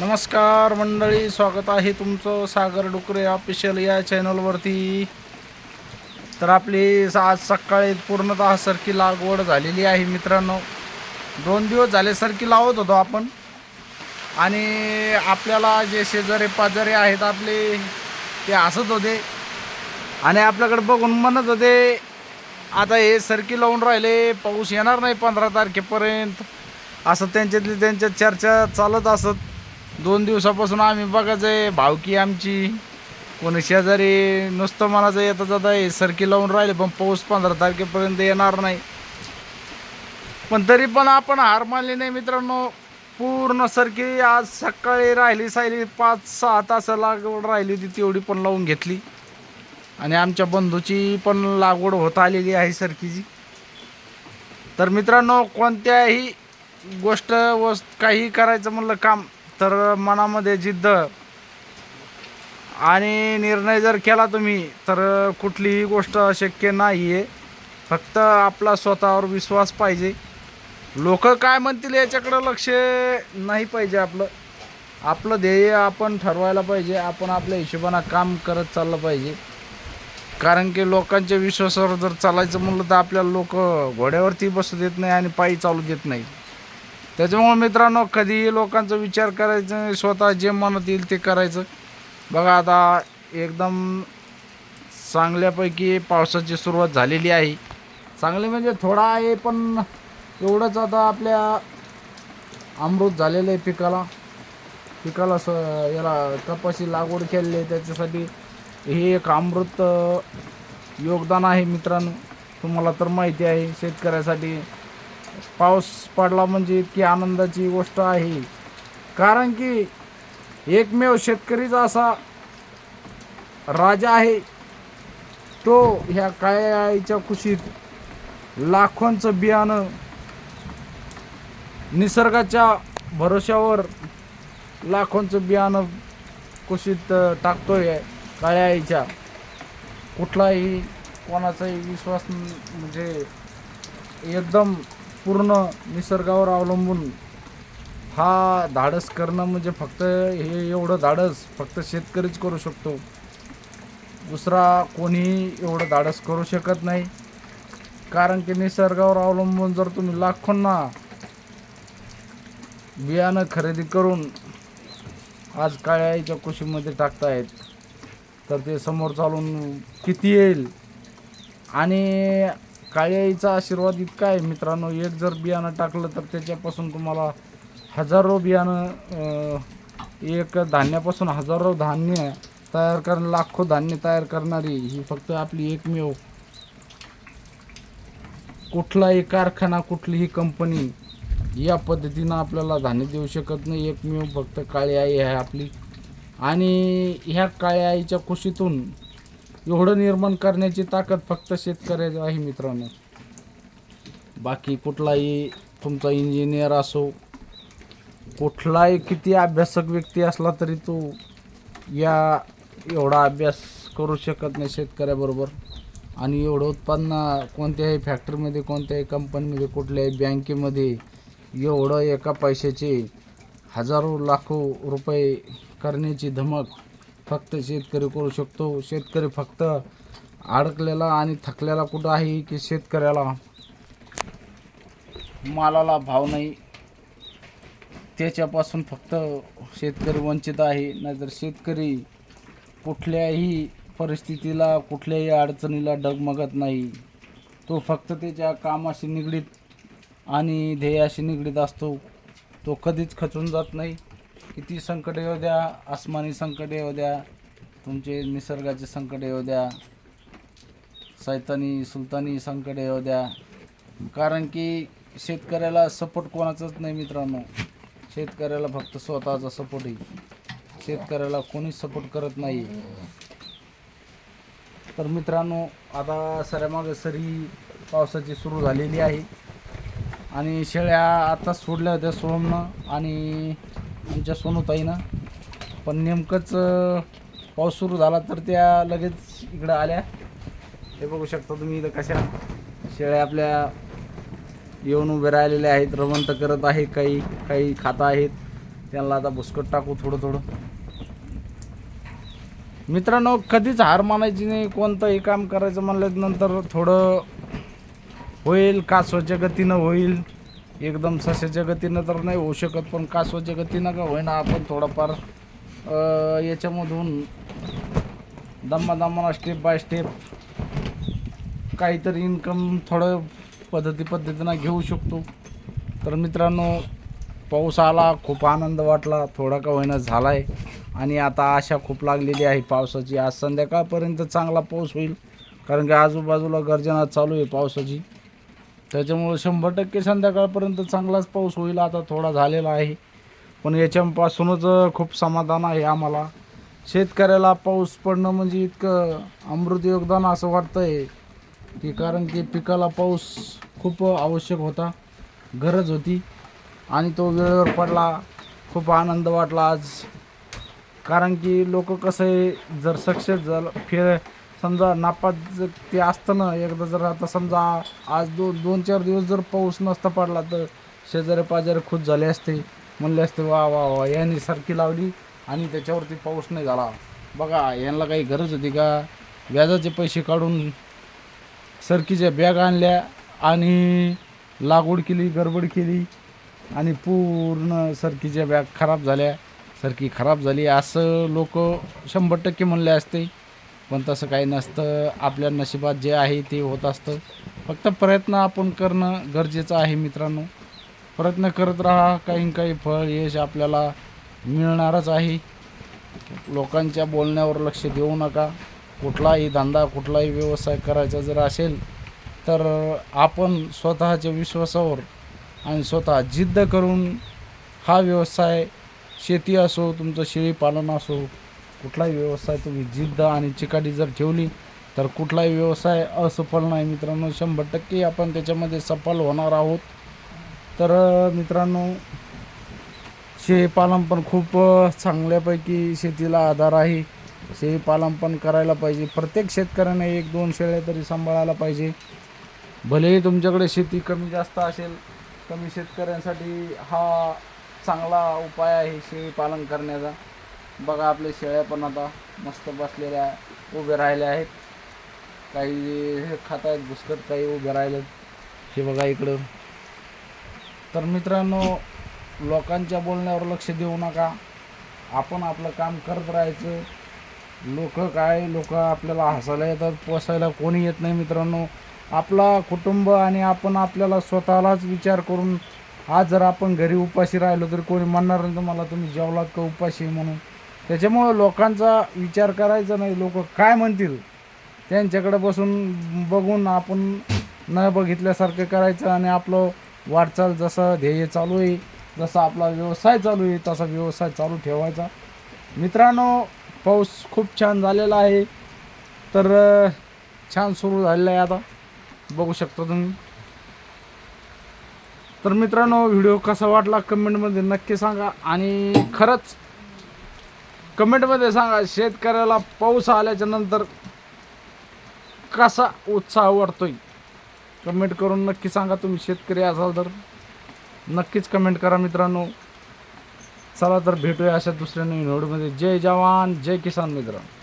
नमस्कार मंडळी स्वागत आहे तुमचं सागर डुकरे ऑफिशियल या चॅनलवरती तर आपली आज सकाळी पूर्णतः सरकी लागवड झालेली आहे मित्रांनो. दोन दिवस झाले सरकी लावत होतो आपण. आणि आपल्याला जे शेजारी पाजारी आहेत आपले ते हसत होते. आणि आपल्याकडे बघून म्हणत होते आता हे सरकी लावून राहिले पाऊस येणार नाही पंधरा तारखेपर्यंत. असं त्यांच्यातली त्यांच्या चर्चा चालत असत. दोन दिवसापासून आम्ही बघायचं आहे भावकी आमची. कोणी शेजारी नुसतं मनाचं येता जाता हे सरकी लावून राहिले पण पाऊस पंधरा तारखेपर्यंत येणार नाही. पण तरी पण आपण हार मानली नाही मित्रांनो. पूर्ण सरकी आज सकाळी राहिली सायली पाच सहा तास लागवड राहिली होती तेवढी पण लावून घेतली. आणि आमच्या बंधूची पण लागवड होत आलेली आहे सरकीची. तर मित्रांनो कोणत्याही गोष्ट वस्त काही करायचं म्हणलं काम तर मनामध्ये जिद्द. आणि निर्णय जर केला तुम्ही तर कुठलीही गोष्ट अशक्य नाही आहे फक्त आपला स्वतःवर विश्वास पाहिजे. लोक काय म्हणतील याच्याकडं लक्ष नाही पाहिजे आपलं. आपलं ध्येय आपण ठरवायला पाहिजे. आपण आपल्या हिशोबानं काम करत चाललं पाहिजे. कारण की लोकांच्या विश्वासावर जर चालायचं म्हणलं तर आपल्याला लोक घोड्यावरती बसू देत नाही आणि पायी चालू देत नाही. त्याच्यामुळे मित्रांनो कधीही लोकांचा विचार करायचं स्वतः जे मनात येईल ते करायचं. बघा आता एकदम चांगल्यापैकी पावसाची सुरुवात झालेली आहे. चांगली म्हणजे थोडा आहे पण एवढंच आता आपल्या अमृत झालेलं आहे पिकाला. पिकाला स याला कपाशी लागवड केलेली आहे त्याच्यासाठी हे एक अमृत योगदान आहे मित्रांनो. तुम्हाला तर माहिती आहे शेतकऱ्यासाठी पाऊस पडला म्हणजे इतकी आनंदाची गोष्ट आहे. कारण की एकमेव शेतकरीच असा राजा आहे. तो ह्या काळ्या आईच्या कुशीत लाखोंचं बियाणं निसर्गाच्या भरोश्यावर लाखोंचं बियाणं कुशीत टाकतोय काळ्या आईच्या. कुठलाही कोणाचाही विश्वास म्हणजे एकदम पूर्ण निसर्गावर अवलंबून. हा धाडस करणं म्हणजे फक्त हे एवढं धाडस फक्त शेतकरीच करू शकतो. दुसरा कोणीही एवढं धाडस करू शकत नाही. कारण की निसर्गावर अवलंबून जर तुम्ही लाखोंना बियाणं खरेदी करून आज काळ्याच्या कृषीमध्ये टाकतायत तर ते समोर चालून किती येईल? आणि काळ्याईचा आशीर्वाद इतका आहे. मित्रांनो एक जर बियाणं टाकलं तर त्याच्यापासून तुम्हाला हजारो बियाणं एक धान्यापासून हजारो धान्य तयार कर लाखो धान्य तयार करणारी ही फक्त आपली एकमेव कुठलाही कारखाना कुठलीही कंपनी या पद्धतीनं आपल्याला धान्य देऊ शकत नाही. एकमेव फक्त काळी आई आहे आपली. आणि ह्या काळ्या आईच्या कुशीतून एवढं निर्माण करण्याची ताकद फक्त शेतकऱ्याची आहे मित्रांनो. बाकी कुठलाही तुमचा इंजिनियर असो कुठलाही किती अभ्यासक व्यक्ती असला तरी तो या एवढा अभ्यास करू शकत नाही शेतकऱ्याबरोबर. आणि एवढं उत्पन्न कोणत्याही फॅक्टरीमध्ये कोणत्याही कंपनीमध्ये कुठल्याही बँकेमध्ये एवढं एका पैशाचे हजारो लाखो रुपये करण्याची धमक फक्त शेतकरी करू शकतो. शेतकरी फक्त अडकलेला आणि थकलेला कुठं आहे की शेतकऱ्याला मालाला भाव नाही. त्याच्यापासून फक्त शेतकरी वंचित आहे. नाहीतर शेतकरी कुठल्याही परिस्थितीला कुठल्याही अडचणीला डगमगत नाही. तो फक्त त्याच्या कामाशी निगडीत आणि ध्येयाशी निगडीत असतो. तो कधीच खचून जात नाही. किती संकट येऊ द्या आसमानी संकट येऊ द्या तुमचे निसर्गाचे संकट येऊ द्या सैतानी सुलतानी संकट येऊ द्या. कारण की शेतकऱ्याला सपोर्ट कोणाचाच नाही मित्रांनो. शेतकऱ्याला फक्त स्वतःचा सपोर्ट आहे. शेतकऱ्याला कोणीच सपोर्ट करत नाही तर मित्रांनो आता सऱ्यामागे सरी पावसाची सुरू झालेली आहे. आणि शेळ्या आता सोडल्या होत्या सोहमनं. आणि आमच्या सोनूताईनं. पण नेमकंच पाऊस सुरू झाला तर त्या लगेच इकडं आल्या. हे बघू शकता तुम्ही इथं कशा शेळ्या आपल्या येऊन उभे राहिलेल्या आहेत. रवंत करत आहे काही काही खाता आहेत. त्यांना आता भुसकट टाकू थोडं थोडं. मित्रांनो कधीच हार मानायची नाही. कोणतंही काम करायचं म्हणल्यानंतर थोडं होईल का स्वच्छ गतीनं होईल? एकदम सशाच्या गतीनं तर नाही होऊ शकत पण कासवाच्या गतीनं का होईना आपण थोडंफार याच्यामधून दम्मा स्टेप बाय स्टेप काहीतरी इन्कम थोडं पद्धती पद्धतीनं घेऊ शकतो. तर मित्रांनो पाऊस आला खूप आनंद वाटला थोडा का होईना झाला आहे आणि आता आशा खूप लागलेली आहे पावसाची. आज संध्याकाळपर्यंत चांगला पाऊस होईल कारण की आजूबाजूला गर्जना चालू आहे पावसाची. त्याच्यामुळं शंभर टक्के संध्याकाळपर्यंत चांगलाच पाऊस होईल. आता थोडा झालेला आहे. पण याच्यापासूनच खूप समाधान आहे आम्हाला. शेतकऱ्याला पाऊस पडणं म्हणजे इतकं अमृत योगदान असं वाटतं आहे की कारण की पिकाला पाऊस खूप आवश्यक होता. गरज होती. आणि तो वेळेवर पडला. खूप आनंद वाटला आज. कारण की लोक कसं आहे जर सक्सेस झालं फेर समजा नापास जर ते असतं ना एकदा जर आता समजा आज दोन दोन चार दिवस जर पाऊस नसता पडला तर शेजारी पाजारी खुश झाले असते. म्हणले असते वा वा वा यांनी सारखी लावली आणि त्याच्यावरती पाऊस नाही झाला. बघा यांना काही गरज होती का? व्याजाचे पैसे काढून सरकीच्या बॅग आणल्या आणि लागवड केली गडबड केली आणि पूर्ण सरकीच्या बॅग खराब झाल्या. सरकी खराब झाली असं लोक शंभर टक्के म्हणले असते. पण तसं काही नसतं. आपल्या नशिबात जे आहे ते होत असतं. फक्त प्रयत्न आपण करणं गरजेचं आहे मित्रांनो. प्रयत्न करत राहा. काही काही फळ यश आपल्याला मिळणारच आहे. लोकांच्या बोलण्यावर लक्ष देऊ नका. कुठलाही धंदा कुठलाही व्यवसाय करायचा जर असेल तर आपण स्वतःच्या विश्वासावर आणि स्वतः जिद्द करून हा व्यवसाय शेती असो तुमचं शेळीपालन असो कुठलाही व्यवसाय तुम्ही जिद्द आणि चिकाटी जर ठेवली तर कुठलाही व्यवसाय असफल नाही मित्रांनो. शंभर टक्के आपण त्याच्यामध्ये सफल होणार आहोत. तर मित्रांनो शेळीपालन पण खूप चांगल्यापैकी शेतीला आधार आहे. शेळीपालन पण करायला पाहिजे. प्रत्येक शेतकऱ्याने एक दोन शेळ्या तरी सांभाळायला पाहिजे. भलेही तुमच्याकडे शेती कमी जास्त असेल कमी शेतकऱ्यांसाठी हा चांगला उपाय आहे शेळीपालन करण्याचा. बघा आपल्या शेळ्या पण आता मस्त बसलेल्या उभे राहिल्या आहेत. काही हे खात आहेत घुसकट काही उभे राहिलेत. हे बघा इकडं. तर मित्रांनो लोकांच्या बोलण्यावर लक्ष देऊ नका. आपण आपलं काम करत राहायचं. लोक काय लोक आपल्याला हसायला येतात पोसायला कोणी येत नाही मित्रांनो. आपला कुटुंब आणि आपण आपल्याला स्वतःलाच विचार करून आज जर आपण घरी उपाशी राहिलो तर कोणी म्हणणार नाही तुम्हाला तुम्ही जेवलात का उपाशी? म्हणून. त्याच्यामुळं लोकांचा विचार करायचा नाही. लोक काय म्हणतील? त्यांच्याकडे बसून बघून आपण न बघितल्यासारखं करायचं आणि आपलं वाटचाल जसं ध्येय चालू आहे जसा आपला व्यवसाय चालू आहे तसा व्यवसाय चालू ठेवायचा. मित्रांनो पाऊस खूप छान झालेला आहे. तर छान सुरू झालेला आहे आता. बघू शकता तुम्ही. तर मित्रांनो व्हिडिओ कसा वाटला कमेंटमध्ये नक्की सांगा. आणि खरंच कमेंटमध्ये सांगा शेतकऱ्याला पाऊस आल्याच्यानंतर कसा उत्साह वाढतोय? कमेंट करून नक्की सांगा तुम्ही शेतकरी असाल तर. नक्कीच कमेंट करा मित्रांनो. चला तर भेटूया अशा दुसऱ्या नवीन व्हिडिओमध्ये. जय जवान जय किसान मित्रांनो